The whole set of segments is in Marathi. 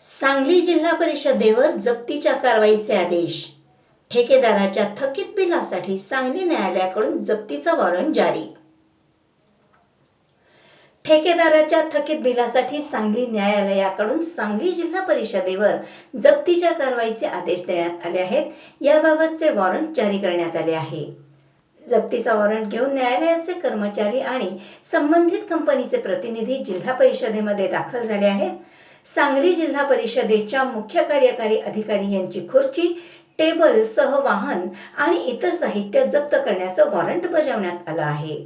सांगली जिल्हा परिषदेवर जप्तीच्या कारवाईचे आदेश. ठेकेदाराच्या थकीत बिलासाठी सांगली न्यायालयाकडून जप्तीचा वॉरंट जारी. ठेकेदाराच्या थकीत बिलासाठी सांगली न्यायालयाकडून सांगली जिल्हा परिषदेवर जप्तीच्या कारवाईचे आदेश देण्यात आले आहेत. याबाबतचे वॉरंट जारी करण्यात आले आहे. जप्तीचा वॉरंट घेऊन न्यायालयाचे कर्मचारी आणि संबंधित कंपनीचे प्रतिनिधी जिल्हा परिषदेमध्ये दाखल झाले आहेत. सांगली जिल्हा परिषदेच्या मुख्य कार्यकारी अधिकारी यांची खुर्ची टेबल सह वाहन आणि इतर साहित्य जप्त करण्याचं वॉरंट बजावण्यात आलं आहे.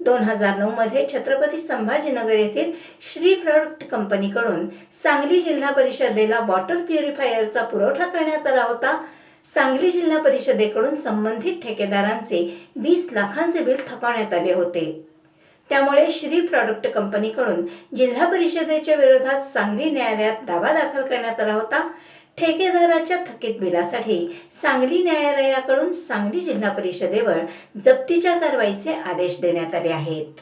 दोन हजार नऊ मध्ये छत्रपती संभाजीनगर येथील श्री प्रॉडक्ट कंपनीकडून सांगली जिल्हा परिषदेला वॉटर प्युरिफायरचा पुरवठा करण्यात आला होता. सांगली जिल्हा परिषदेकडून संबंधित ठेकेदारांचे वीस लाखांचे बिल थकवण्यात आले होते. त्यामुळे श्री प्रॉडक्ट कंपनीकडून जिल्हा परिषदेच्या विरोधात सांगली न्यायालयात दावा दाखल करण्यात आला होता. ठेकेदाराच्या थकीत बिलासाठी सांगली न्यायालयाकडून सांगली जिल्हा परिषदेवर जप्तीच्या कारवाईचे आदेश देण्यात आले आहेत.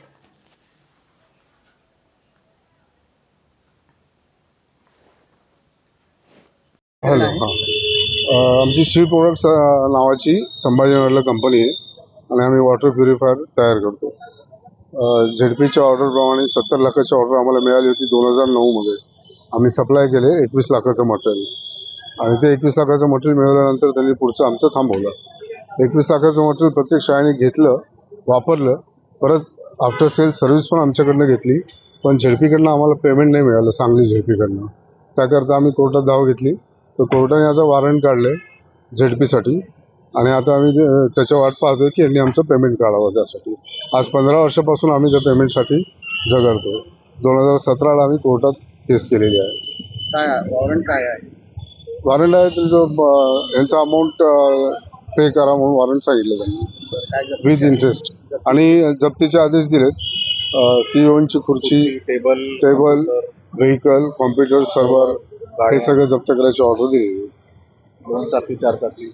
हॅलो आमची श्री प्रोडक्ट्स नावाची संभाजीनगरला कंपनी आहे आणि आम्ही वॉटर प्युरिफायर तयार करतो. झेडपीच्या ऑर्डरप्रमाणे सत्तर लाखाची ऑर्डर आम्हाला मिळाली होती दोन हजार नऊमध्ये आम्ही सप्लाय केले एकवीस लाखाचं मटेरियल. आणि ते एकवीस लाखाचं मटेरियल मिळवल्यानंतर त्यांनी पुढचं आमचं थांबवलं. एकवीस लाखाचं मटेरियल प्रत्येक शाळेने घेतलं वापरलं. परत आफ्टर सेल सर्व्हिस पण आमच्याकडनं घेतली. पण झेडपीकडनं आम्हाला पेमेंट नाही मिळालं सांगली झेडपीकडनं. त्याकरता आम्ही कोर्टात धाव घेतली. तर कोर्टाने आता वॉरंट काढले झेडपीसाठी. आणि आता आम्ही त्याच्या वाट पाहतोय की यांनी आमचं पेमेंट काढावं त्यासाठी. आज पंधरा वर्षापासून आम्ही त्या पेमेंटसाठी झगडतो दोन हजार सतराला आम्ही कोर्टात केस केलेली आहे. काय वॉरंट काय आहे? वॉरंट आहे ब- यांचा अमाऊंट पे करा म्हणून वॉरंट सांगितलं त्यांनी. विथ इंटरेस्ट आणि जप्तीचे आदेश दिलेत. सीओची खुर्ची table table vehicle computer server हे सगळं जप्त करायची ऑर्डर आहे. दोन चाकी चार चाकी.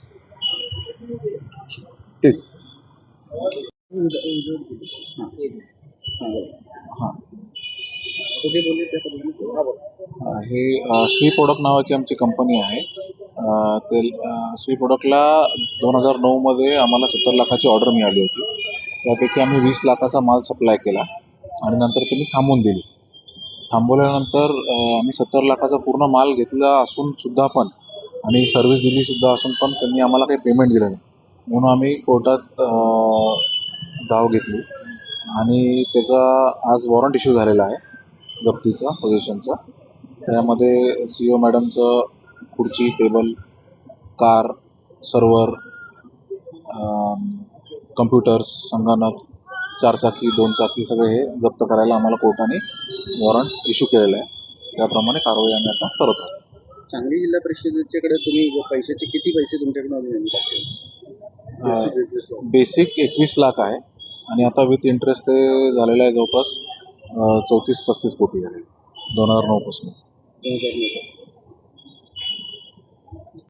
ठीक हा. हे श्री प्रोडक्ट नावाची आमची कंपनी आहे. ते श्री प्रोडक्टला दोन हजार नऊमध्ये आम्हाला सत्तर लाखाची ऑर्डर मिळाली होती. त्यापैकी आम्ही वीस लाखाचा माल सप्लाय केला आणि नंतर त्यांनी थांबवून दिली. थांबवल्यानंतर आम्ही सत्तर लाखाचा पूर्ण माल घेतला असून सुद्धा पण आणि सर्व्हिस दिली सुद्धा असून पण त्यांनी आम्हाला काही पेमेंट दिलं नाही. म्हणून आम्ही कोर्टात धाव घेतली. आणि त्याचा आज वॉरंट इश्यू झालेला आहे जप्तीचा पोझिशनचा त्यामध्ये सी ओ मॅडमचं खुर्ची टेबल कार सर्वर कम्प्युटर्स संगणक चारचाकी दोन चाकी सगळे हे जप्त करायला आम्हाला कोर्टाने वॉरंट इश्यू केलेलं आहे. त्याप्रमाणे कारवाई आम्ही आता करत आहोत. सांगली जिल्हा परिषदेच्याकडे तुम्ही पैशाचे किती पैसे तुमच्याकडे अजून बेसिक एकवीस लाख. आहे. आणि आता विथ इंटरेस्ट ते झालेलं आहे जवळपास चौतीस पस्तीस कोटी झाले. दोन हजार नऊपासून